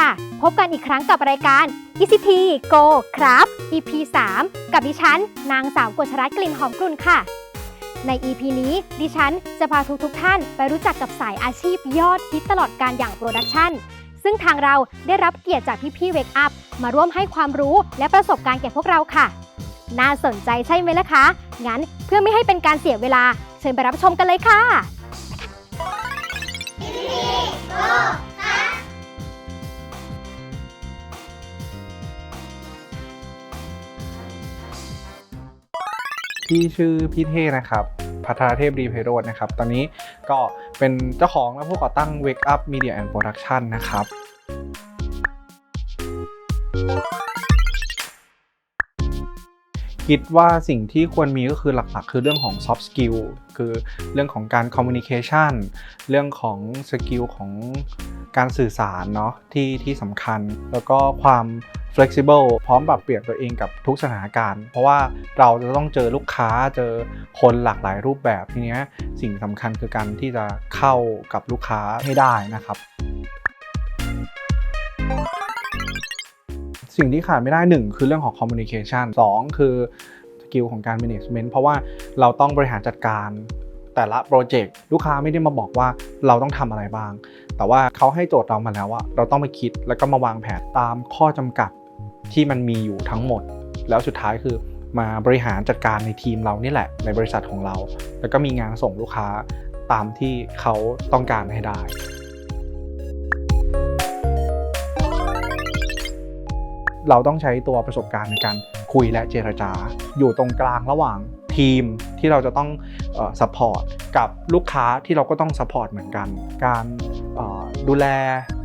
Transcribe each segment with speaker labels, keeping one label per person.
Speaker 1: ค่ะ พบกันอีกครั้งกับรายการ ECT Go ครับ EP 3 กับดิฉัน นางสาวกฤษรัตน์กลิ่นหอมกลุ่นค่ะ ใน EP นี้ดิฉันจะพาทุกทุกท่านไปรู้จักกับสายอาชีพยอดฮิตตลอดการอย่างโปรดักชันซึ่งทางเราได้รับเกียรติจากพี่ๆเวกอัพมาร่วมให้ความรู้และประสบการณ์แก่พวกเราค่ะ น่าสนใจใช่ไหมล่ะคะ งั้นเพื่อไม่ให้เป็นการเสียเวลา เชิญไปรับชมกันเลยค่ะ Go!
Speaker 2: พี่ชื่อพี่เท่นะครับพัทรเทพรีเพโรดนะครับ ตอนนี้ก็เป็นเจ้าของและผู้ก่อตั้ง Wake Up Media and Production นะครับคิดว่าสิ่งที่ควรมีก็คือหลักๆ คือเรื่องของ soft skill คือเรื่องของการ communication เรื่องของสกิลของ การสื่อสารเนาะที่ที่สำคัญ แล้วก็ความ flexible พร้อมปรับเปลี่ยนตัวเองกับทุกสถานการณ์ เพราะว่าเราจะต้องเจอลูกค้าเจอคนหลากหลายรูปแบบทีเนี้ยสิ่งสำคัญคือการที่จะเข้ากับลูกค้าให้ได้นะครับ สิ่งที่ขาดไม่ได้หนึ่งคือเรื่องของ communication สองคือสกิลของการ management เพราะว่าเราต้องบริหารจัดการ แต่ละโปรเจกต์ลูกค้าไม่ได้มาบอกว่าเราต้องทำอะไรบ้าง แต่ว่าเขาให้โจทย์เรามาแล้วว่าเราต้องไปคิดแล้วก็มาวางแผนตามข้อจำกัดที่มันมีอยู่ทั้งหมด แล้วสุดท้ายคือมาบริหารจัดการในทีมเรานี่แหละ ในบริษัทของเรา แล้วก็มีงานส่งลูกค้าตามที่เขาต้องการให้ได้เราต้องใช้ตัวประสบการณ์ในการคุยและเจรจา อยู่ตรงกลางระหว่างทีมที่เราจะต้อง ซัพพอร์ตกับลูกค้าที่เราก็ต้องซัพพอร์ตเหมือนกัน การดูแล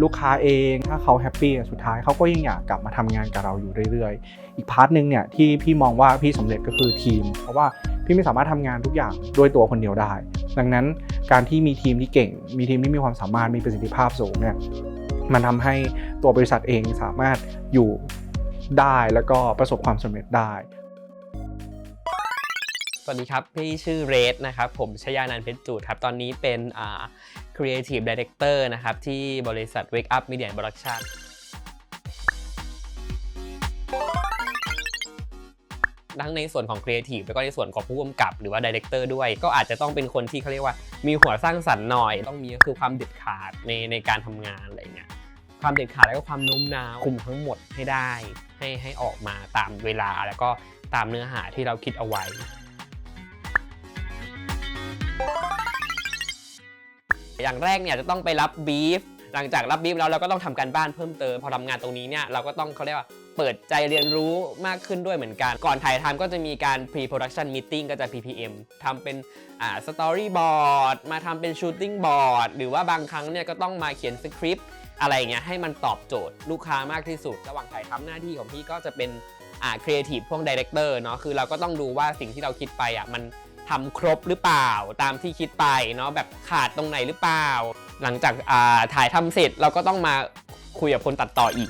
Speaker 2: ลูกค้าเองถ้าเขาแฮปปี้สุดท้ายเขาก็ยังอยากกลับมาทำงานกับเราอยู่เรื่อยๆ อีกพาร์ทหนึ่งเนี่ยที่พี่มองว่าพี่สำเร็จก็คือทีม เพราะว่าพี่ไม่สามารถทำงานทุกอย่างด้วยตัวคนเดียวได้ ดังนั้นการที่มีทีมที่เก่ง มีทีมที่มีความสามารถมีประสิทธิภาพสูงเนี่ยมันทำให้ตัวบริษัทเองสามารถอยู่ได้แล้วก็ประสบความสำเร็จได้
Speaker 3: สวัสดีครับ พี่ชื่อเรสนะครับ ผมชยานันเพชรจูดครับ ตอนนี้เป็นอ่า Creative Director นะครับ ที่บริษัท Wake Up Media Production ทั้งในส่วนของ Creative แล้วก็ในส่วนของผู้กำกับหรือว่า Director ด้วย ก็อาจจะต้องเป็นคนที่เขาเรียกว่ามีหัวสร้างสรรค์หน่อย ต้องมีก็คือความเด็ดขาดในในการทำงานอะไรเงี้ยความเด็ดขาดแล้วก็ความโน้มน้าวคุมทั้งหมดให้ได้ ให้ให้ออกมาตามเวลาแล้วก็ตามเนื้อหาที่เราคิดเอาไว้ อย่างแรกเนี่ยจะต้องไปรับบีฟหลังจากรับบีฟแล้วเราก็ต้องทำการบ้านเพิ่มเติมพอทำงานตรงนี้เนี่ยเราก็ต้องเขาเรียกว่าเปิดใจเรียนรู้มากขึ้นด้วยเหมือนกัน ก่อนถ่ายทำก็จะมีการ pre production meeting ก็จะ PPM ทำเป็นอ่า storyboard มาทำเป็น shooting board หรือว่าบางครั้งเนี่ยก็ต้องมาเขียนสคริปต์อะไรเงี้ยให้มันตอบโจทย์ลูกค้ามากที่สุด ระหว่างถ่ายทำหน้าที่ของพี่ก็จะเป็นอ่า creative พวก director เนาะคือเราก็ต้องดูว่าสิ่งที่เราคิดไปอะมัน ทำครบหรือเปล่าตามที่คิดไปเนาะแบบขาดตรงไหนหรือเปล่า หลังจากอ่าถ่ายทำเสร็จเราก็ต้องมาคุยกับคนตัดต่ออีก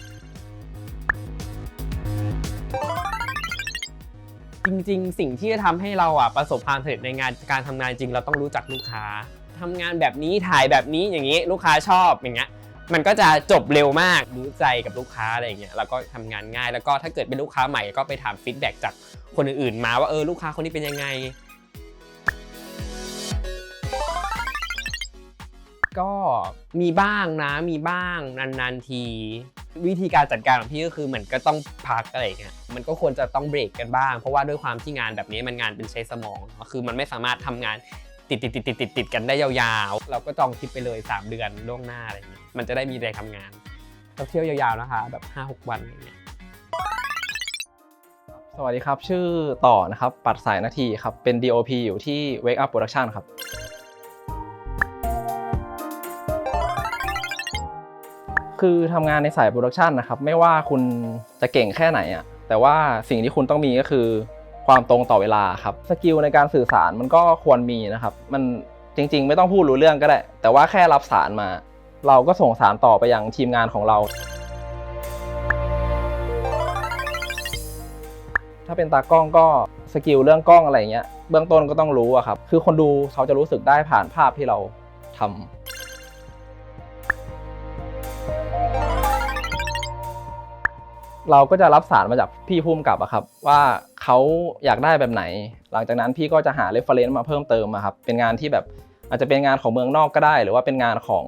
Speaker 3: จริงๆ สิ่งที่จะทำให้เราอะประสบความสำเร็จในงานการทำงานจริง เราต้องรู้จักลูกค้าทำงานแบบนี้ถ่ายแบบนี้อย่างนี้ลูกค้าชอบอย่างเงี้ยมันก็จะจบเร็วมากรู้ใจกับลูกค้าอะไรอย่างเงี้ยแล้วก็ทำงานง่าย แล้วก็ถ้าเกิดเป็นลูกค้าใหม่ก็ไปถามฟีดแบ็กจากคนอื่นๆ มาว่าเออลูกค้าคนนี้เป็นยังไง ก็มีบ้างนะมีบ้างนานๆที วิธีการจัดการของพี่ก็คือเหมือนก็ต้องพักอะไรเงี้ยมันก็ควรจะต้องเบรกกันบ้าง เพราะว่าด้วยความที่งานแบบนี้มันงานเป็นใช้สมองเนอะคือมันไม่สามารถทำงานติดติดติดติดติดติดกันได้ยาวๆ เราก็จองทริปไปเลย 3 เดือนล่วงหน้าอะไรอย่างเงี้ยมันจะได้มีแรงทำงานต้องเที่ยวยาวๆนะคะ แบบ 5-6 วันอะไรเงี้ย
Speaker 4: สวัสดีครับ ชื่อต่อนะครับ ปัดสายนาทีครับ เป็น DOP อยู่ที่ Wake Up Production ครับ คือทำงานในสายโปรดักชันนะครับไม่ว่าคุณจะเก่งแค่ไหนอะแต่ว่าสิ่งที่คุณต้องมีก็คือความตรงต่อเวลาครับสกิลในการสื่อสารมันก็ควรมีนะครับ มันจริง ๆ ไม่ต้องพูดรู้เรื่องก็ได้ แต่ว่าแค่รับสารมา เราก็ส่งสารต่อไปยังทีมงานของเรา ถ้าเป็นตากล้องก็สกิลเรื่องกล้องอะไรเงี้ยเบื้องต้นก็ต้องรู้อะครับ คือคนดูเขาจะรู้สึกได้ผ่านภาพที่เราทำ เราก็จะรับสารมาจากพี่พุ่มกับอะครับ ว่าเขาอยากได้แบบไหน หลังจากนั้นพี่ก็จะหาเรฟเฟรนซ์มาเพิ่มเติมอะครับเป็นงานที่แบบอาจจะเป็นงานของเมืองนอกก็ได้ หรือว่าเป็นงานของ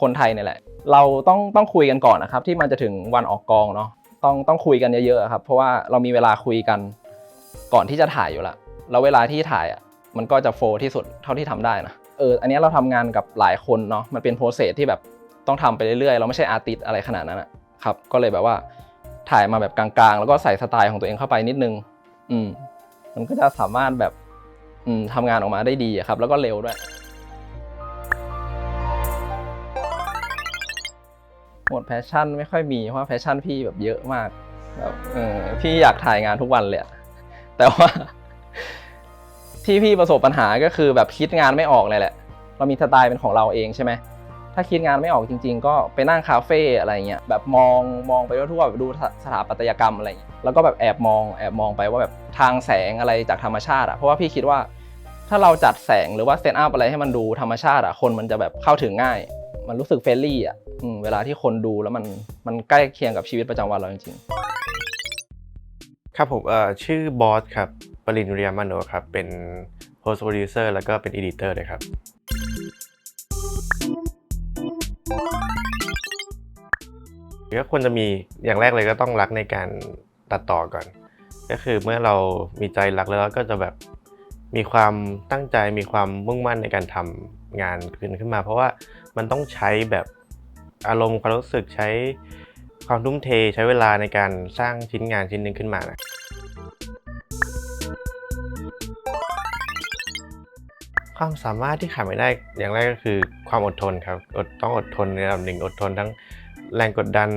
Speaker 4: คนไทยเนี่ยแหละ เราต้องต้องคุยกันก่อนนะครับ ที่มันจะถึงวันออกกองเนาะต้องต้องคุยกันเยอะๆครับ เพราะว่าเรามีเวลาคุยกันก่อนที่จะถ่ายอยู่ละแล้วเวลาที่ถ่ายอะมันก็จะโฟล์ที่สุดเท่าที่ทำได้นะเอออันนี้เราทำงานกับหลายคนเนาะมันเป็นโปรเซสที่แบบต้องทำไปเรื่อยๆ เราไม่ใช่อาร์ติสอะไรขนาดนั้นอะครับ ก็เลยแบบว่า ถ่ายมาแบบกลางๆ แล้วก็ใส่สไตล์ของตัวเองเข้าไปนิดนึง อืม มันก็จะสามารถแบบ อืมทำงานออกมาได้ดีครับ แล้วก็เร็วด้วย หมดแพชชั่นไม่ค่อยมีเพราะแพชชั่นพี่แบบเยอะมากแบบเออพี่อยากถ่ายงานทุกวันเลยอะแต่ว่า ที่พี่ประสบปัญหาก็คือแบบคิดงานไม่ออกเลยแหละ เรามีสไตล์เป็นของเราเองใช่ไหม ถ้าคิดงานไม่ออกจริง ๆ ก็ไปนั่งคาเฟ่อะไรเงี้ยแบบมองมองไปทั่วๆดูสถาปัตยกรรมอะไรเงี้ยแล้วก็แบบแอบมองแอบมองไปว่าแบบทางแสงอะไรจากธรรมชาติอะเพราะว่าพี่คิดว่า ถ้าเราจัดแสงหรือว่าเซตอัพอะไรให้มันดูธรรมชาติอะคนมันจะแบบเข้าถึงง่าย มันรู้สึกเฟรนลี่อะเวลาที่คนดูแล้วมันมันใกล้เคียงกับชีวิตประจำวันเราจริง ๆ
Speaker 5: ครับผมเอ่อชื่อบอสครับปรินเรียมโนครับเป็น post producer แล้วก็เป็น editor เลยครับ ก็ควรจะมีอย่างแรกเลยก็ต้องรักในการตัดต่อก่อน ก็คือเมื่อเรามีใจรักแล้วก็จะแบบมีความตั้งใจมีความมุ่งมั่นในการทำงานขึ้นขึ้นมา เพราะว่ามันต้องใช้แบบอารมณ์ความรู้สึกใช้ความทุ่มเทใช้เวลาในการสร้างชิ้นงานชิ้นหนึ่งขึ้นมานะความสามารถที่ขาดไม่ได้อย่างแรกก็คือความอดทนครับอดต้องอดทนในระดับหนึ่งอดทนทั้ง แรงกดดัน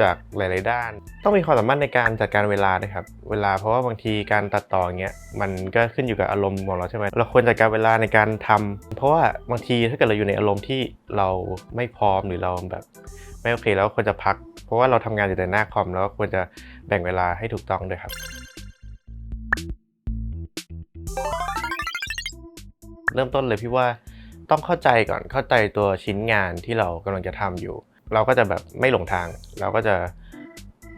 Speaker 5: จากหลาย ๆ ด้าน ต้องมีความสามารถในการจัดการเวลาด้วยครับ เวลาเพราะว่าบางทีการตัดต่อเงี้ยมันก็ขึ้นอยู่กับอารมณ์ของเราใช่ไหมเราควรจัดการเวลาในการทำเพราะว่าบางทีถ้าเกิดเราอยู่ในอารมณ์ที่เราไม่พร้อมหรือเราแบบ ไม่โอเคแล้วควรจะพัก เพราะว่าเราทำงานอยู่แต่หน้าคอมแล้วควรจะแบ่งเวลาให้ถูกต้องด้วยครับเริ่มต้นเลยพี่ว่าต้องเข้าใจก่อนเข้าใจตัวชิ้นงานที่เรากำลังจะทำอยู่ เราก็จะแบบไม่หลงทาง เราก็จะ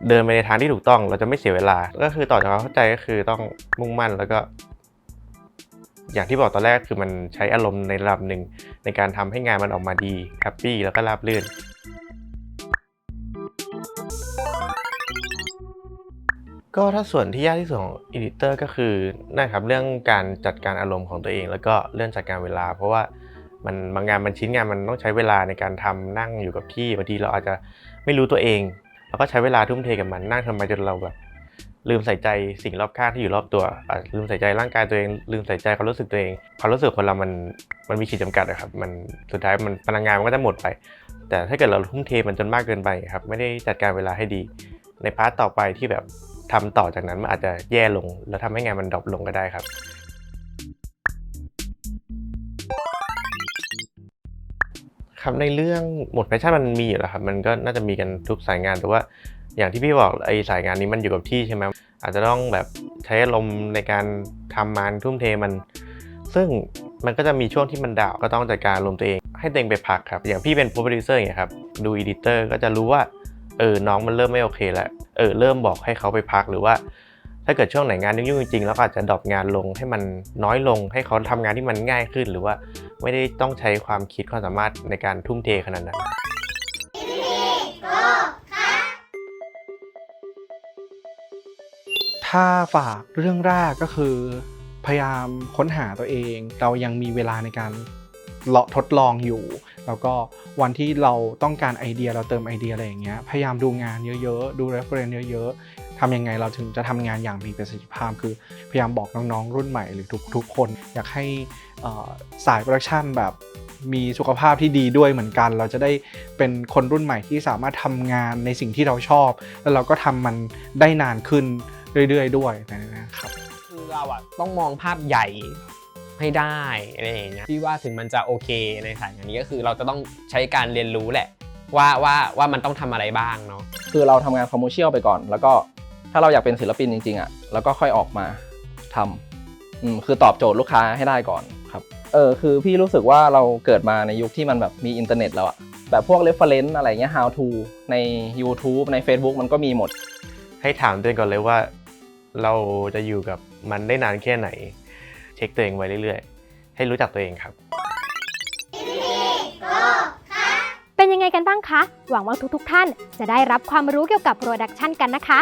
Speaker 5: เดินไปในทางที่ถูกต้อง เราจะไม่เสียเวลา ก็คือต่อจากความเข้าใจก็คือต้องมุ่งมั่นแล้วก็ อย่างที่บอกตอนแรกคือมันใช้อารมณ์ในระดับหนึ่งในการทำให้งานมันออกมาดีแฮปปี้แล้วก็ราบรื่นก็ถ้าส่วนที่ยากที่สุดของอีดิเตอร์ก็คือนั่นครับเรื่องการจัดการอารมณ์ของตัวเอง แล้วก็เรื่องจัดการเวลา เพราะว่า มันบางงานมันชิ้นงานมันต้องใช้เวลาในการทำนั่งอยู่กับที่บางทีเราอาจจะไม่รู้ตัวเองเราก็ใช้เวลาทุ่มเทกับมันนั่งทำไปจนเราแบบ ลืมใส่ใจสิ่งรอบข้างที่อยู่รอบตัวลืมใส่ใจร่างกายตัวเองลืมใส่ใจความรู้สึกตัวเองความรู้สึกคนเรามันมันมีขีดจำกัดอะครับมันสุดท้ายมันพลังงานมันก็จะหมดไป แต่ถ้าเกิดเราทุ่มเทมันจนมากเกินไปครับไม่ได้จัดการเวลาให้ดี ในพาร์ทต่อไปที่แบบทำต่อจากนั้นมันอาจจะแย่ลง แล้วทำให้งานมันดรอปลงก็ได้ครับ ครับในเรื่องหมดแพชชั่นมันมีอยู่แล้วครับมันก็น่าจะมีกันทุกสายงานแต่ว่าอย่างที่พี่บอกไอสายงานนี้มันอยู่กับที่ใช่ไหมอาจจะต้องแบบใช้อารมในการทำมันทุ่มเทมัน ซึ่งมันก็จะมีช่วงที่มันดาวก็ต้องจัดการอารมตัวเอง ให้ตัวเองไปพักครับ อย่างพี่เป็นโปรดิวเซอร์อย่างเงี้ยครับดูอีดิเตอร์ก็จะรู้ว่าเออน้องมันเริ่มไม่โอเคแล้วเออเริ่มบอกให้เขาไปพักหรือว่า ถ้าเกิดช่วงไหนงานยุ่งจริงๆแล้วก็อาจจะดรอปงานลงให้มันน้อยลง ให้เขาทำงานที่มันง่ายขึ้น หรือว่าไม่ได้ต้องใช้ความคิดความสามารถในการทุ่มเทขนาดนั้น
Speaker 2: ถ้าฝากเรื่องแรกก็คือ พยายามค้นหาตัวเอง เรายังมีเวลาในการเลาะทดลองอยู่ แล้วก็วันที่เราต้องการไอเดียเราเติมไอเดียอะไรอย่างเงี้ยพยายามดูงานเยอะๆ ดู reference เยอะๆ ทำยังไงเราถึงจะทำงานอย่างมีประสิทธิภาพ คือพยายามบอกน้องๆ รุ่นใหม่หรือทุกทุกคน อยากให้เอ่อสายโปรดักชันแบบมีสุขภาพที่ดีด้วยเหมือนกัน เราจะได้เป็นคนรุ่นใหม่ที่สามารถทำงานในสิ่งที่เราชอบ แล้วเราก็ทำมันได้นานขึ้นเรื่อยๆ ด้วยนะครับ
Speaker 3: คือเราอะต้องมองภาพใหญ่ให้ได้อะไรอย่างเงี้ยพี่ว่าถึงมันจะโอเคในสายงานนี้ก็คือเราจะต้องใช้การเรียนรู้แหละ ว่าว่าว่ามันต้องทำอะไรบ้างเนาะ
Speaker 4: คือเราทำงานคอมเมอร์เชียลไปก่อน แล้วก็ ถ้าเราอยากเป็นศิลปินจริงๆอะแล้วก็ค่อยออกมาทำอืมคือตอบโจทย์ลูกค้าให้ได้ก่อนครับเออคือพี่รู้สึกว่าเราเกิดมาในยุคที่มันแบบมีอินเทอร์เน็ตแล้วอะแบบพวก reference อะไรเงี้ย how to ใน YouTube ใน Facebook มันก็มีหมด
Speaker 5: ให้ถามตัวเองก่อนเลยว่า เราจะอยู่กับมันได้นานแค่ไหน เช็คตัวเองไว้เรื่อยๆ ให้รู้จักตัวเองครับ
Speaker 1: เป็นยังไงกันบ้างคะ หวังว่าทุกๆทท่านจะได้รับความรู้เกี่ยวกับโปรดักชันกันนะคะ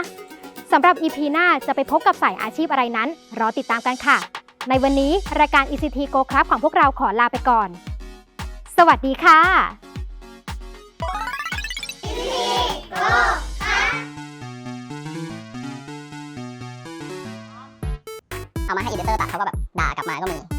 Speaker 1: สำหรับ EP หน้าจะไปพบกับสายอาชีพอะไรนั้น รอติดตามกันค่ะ ในวันนี้รายการ ECT Go ครับของพวกเราขอลาไปก่อน สวัสดีค่ะ
Speaker 6: เอามาให้อีดิเตอร์ตัดเขาก็แบบด่ากลับมาก็มี